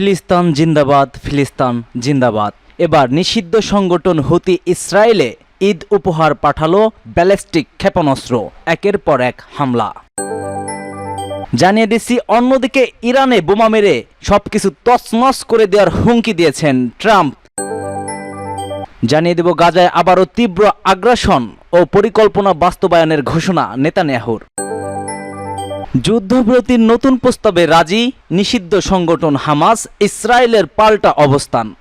ফিলিস্তান জিন্দাবাদ ফিলিস্তান জিন্দাবাদ। এবার নিষিদ্ধ সংগঠন হুতি ইসরায়েলে ঈদ উপহার পাঠালো ব্যালিস্টিক ক্ষেপণাস্ত্র, একের পর এক হামলা। জানিয়ে দিচ্ছি, অন্যদিকে ইরানে বোমা মেরে সবকিছু তছনছ করে দেওয়ার হুমকি দিয়েছেন ট্রাম্প। জানিয়ে দেব, গাজায় আবারও তীব্র আগ্রাসন ও পরিকল্পনা বাস্তবায়নের ঘোষণা নেতানিয়াহুর। যুদ্ধবিরতির নতুন প্রস্তাবে রাজি নিষিদ্ধ সংগঠন হামাস ইসরায়েলের পাল্টা অবস্থান।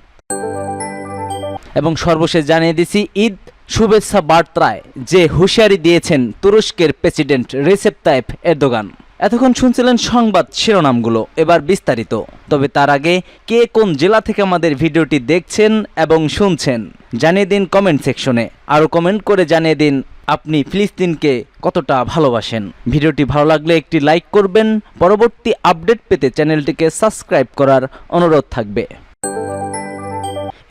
এবং সর্বশেষ জানিয়ে দিছি, ঈদ শুভেচ্ছা বার্তায় যে হুঁশিয়ারি দিয়েছেন তুরস্কের প্রেসিডেন্ট রেসেপ তাইপ এরদোগান। এতক্ষণ শুনছিলেন সংবাদ শিরোনামগুলো, এবার বিস্তারিত। তবে তার আগে, কে কোন জেলা থেকে আমাদের ভিডিওটি দেখছেন এবং শুনছেন, জানিয়ে দিন কমেন্ট সেকশনে আরও কমেন্ট করে জানিয়ে দিন আপনি ফিলিস্তিনকে কতটা ভালোবাসেন। ভিডিওটি ভালো লাগলে একটি লাইক করবেন, পরবর্তী আপডেট পেতে চ্যানেলটিকে সাবস্ক্রাইব করার অনুরোধ থাকবে।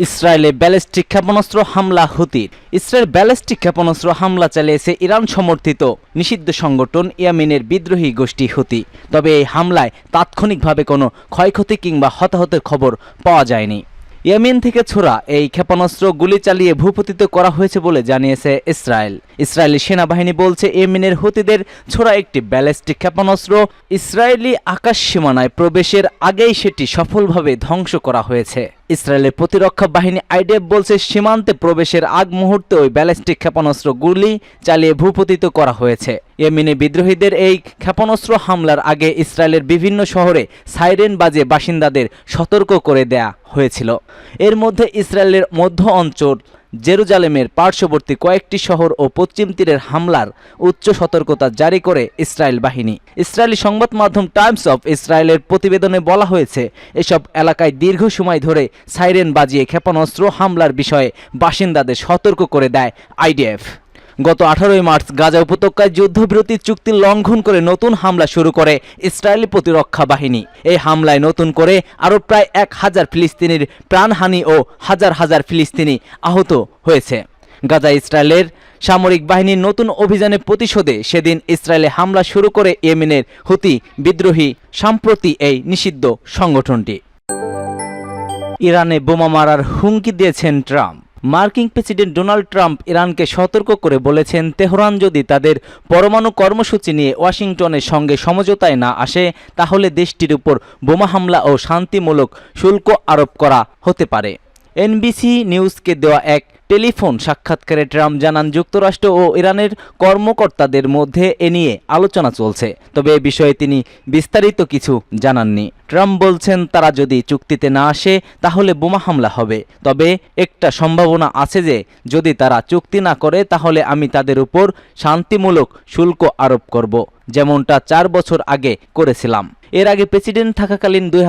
ইসরায়েলে ব্যালিস্টিক ক্ষেপণাস্ত্র হামলা হুতির। ইসরায়েল ব্যালিস্টিক ক্ষেপণাস্ত্র হামলা চালিয়েছে ইরান সমর্থিত নিষিদ্ধ সংগঠন ইয়ামিনের বিদ্রোহী গোষ্ঠী হুতি। তবে এই হামলায় তাৎক্ষণিকভাবে কোনো ক্ষয়ক্ষতি কিংবা হতাহতের খবর পাওয়া যায়নি। ইয়েমেন থেকে ছোড়া এই ক্ষেপণাস্ত্র গুলি চালিয়ে ভূপতিত করা হয়েছে বলে জানিয়েছে ইসরায়েল। ইসরায়েলি সেনাবাহিনী বলছে ইয়েমেনের হুতিদের ছোড়া একটি ব্যালিস্টিক ক্ষেপণাস্ত্র ইসরায়েলি আকাশ সীমানায় প্রবেশের আগেই সেটি সফলভাবে ধ্বংস করা হয়েছে। ইসরায়েলের প্রতিরক্ষা বাহিনী আইডিএফ বলছে সীমান্তে প্রবেশের আগ মুহূর্তে ওই ব্যালিস্টিক ক্ষেপণাস্ত্র গুলি চালিয়ে ভূপতিত করা হয়েছে। ইয়েমিনে বিদ্রোহীদের এই ক্ষেপণাস্ত্র হামলার আগে ইসরায়েলের বিভিন্ন শহরে সাইরেন বাজে বাসিন্দাদের সতর্ক করে দেয়া হয়েছিল। এর মধ্যে ইসরায়েলের মধ্য অঞ্চল জেরুজালেমের পার্শ্ববর্তী কয়েকটি শহর ও পশ্চিম তীরের হামলার উচ্চ সতর্কতা জারি করে ইসরায়েল বাহিনী। ইসরায়েলি সংবাদ মাধ্যম টাইমস অফ ইসরায়েলের প্রতিবেদনে বলা হয়েছে, এসব এলাকায় দীর্ঘ সময় ধরে সাইরেন বাজিয়ে ক্ষেপণাস্ত্র হামলার বিষয়ে বাসিন্দাদের সতর্ক করে দেয় আইডিএফ। গত আঠারোই মার্চ গাজা উপত্যকায় যুদ্ধবিরতি চুক্তি লঙ্ঘন করে নতুন হামলা শুরু করে ইসরায়েলি প্রতিরক্ষা বাহিনী। এই হামলায় নতুন করে আরও প্রায় এক হাজার ফিলিস্তিনির প্রাণহানি ও হাজার হাজার ফিলিস্তিনি আহত হয়েছে। গাজা ইসরায়েলের সামরিক বাহিনীর নতুন অভিযানের প্রতিশোধে সেদিন ইসরায়েলে হামলা শুরু করে ইয়েমেনের হুতি বিদ্রোহী সাম্প্রতি এই নিষিদ্ধ সংগঠনটি। ইরানে বোমা মারার হুমকি দিয়েছেন ট্রাম্প। মার্কিন প্রেসিডেন্ট ডোনাল্ড ট্রাম্প ইরানকে সতর্ক করে বলেছেন, তেহরান যদি তাদের পরমাণু কর্মসূচি নিয়ে ওয়াশিংটনের সঙ্গে সমঝোতায় না আসে, তাহলে দেশটির উপর বোমা হামলা ও শান্তিমূলক শুল্ক আরোপ করা হতে পারে। এনবিসি নিউজকে দেওয়া এক টেলিফোন সাক্ষাৎকারে ট্রাম্প জানান, যুক্তরাষ্ট্র ও ইরানের কর্মকর্তাদের মধ্যে এ নিয়ে আলোচনা চলছে। তবে এ বিষয়ে তিনি বিস্তারিত কিছু জানাননি। ট্রাম্প বলছেন, তারা যদি চুক্তিতে না আসে, তাহলে বোমা হামলা হবে। তবে একটা সম্ভাবনা আছে যে, যদি তারা চুক্তি না করে, তাহলে আমি তাদের উপর শান্তিমূলক শুল্ক আরোপ করব, যেমনটা চার বছর আগে করেছিলাম। এর আগে প্রেসিডেন্ট থাকাকালীন দুই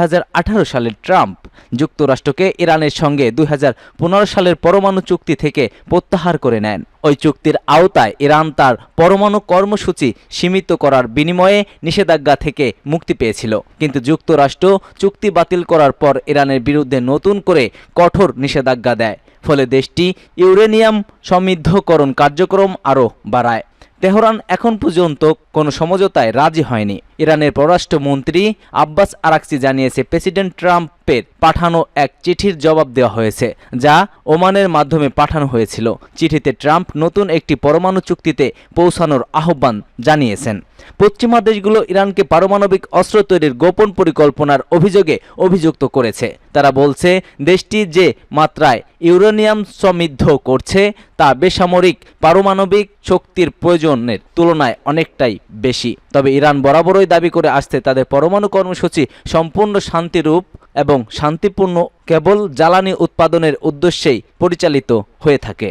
সালের ট্রাম্প যুক্তরাষ্ট্রকে ইরানের সঙ্গে দুই হাজার পনেরো সালের পরমাণু চুক্তি থেকে প্রত্যাহার করে নেন। ওই চুক্তির আওতায় ইরান তার পরমাণু কর্মসূচি সীমিত করার বিনিময়ে নিষেধাজ্ঞা থেকে মুক্তি পেয়েছিল। কিন্তু যুক্তরাষ্ট্র চুক্তি বাতিল করার পর ইরানের বিরুদ্ধে নতুন করে কঠোর নিষেধাজ্ঞা দেয়। ফলে দেশটি ইউরেনিয়াম সমৃদ্ধকরণ কার্যক্রম আরও বাড়ায়। তেহরান এখন পর্যন্ত কোনো সমঝোতায় রাজি হয়নি। ইরানের পররাষ্ট্রমন্ত্রী আব্বাস আরাকসি জানিয়েছে, প্রেসিডেন্ট ট্রাম্পের পাঠানো এক চিঠির জবাব দেওয়া হয়েছে, যা ওমানের মাধ্যমে পাঠানো হয়েছিল। চিঠিতে ট্রাম্প নতুন একটি পরমাণু চুক্তিতে পৌঁছানোর আহ্বান জানিয়েছেন। পশ্চিমা দেশগুলো ইরানকে পারমাণবিক অস্ত্র তৈরির গোপন পরিকল্পনার অভিযোগে অভিযুক্ত করেছে। তারা বলছে, দেশটি যে মাত্রায় ইউরেনিয়াম সমৃদ্ধ করছে, তা বেসামরিক পারমাণবিক শক্তির প্রয়োজনের তুলনায় অনেকটাই বেশি। তবে ইরান বরাবরই দাবি করে আসতে তাদের পরমাণু কর্মসূচি সম্পূর্ণ শান্তিরূপ এবং শান্তিপূর্ণ কেবল জ্বালানি উৎপাদনের উদ্দেশ্যেই পরিচালিত হয়ে থাকে।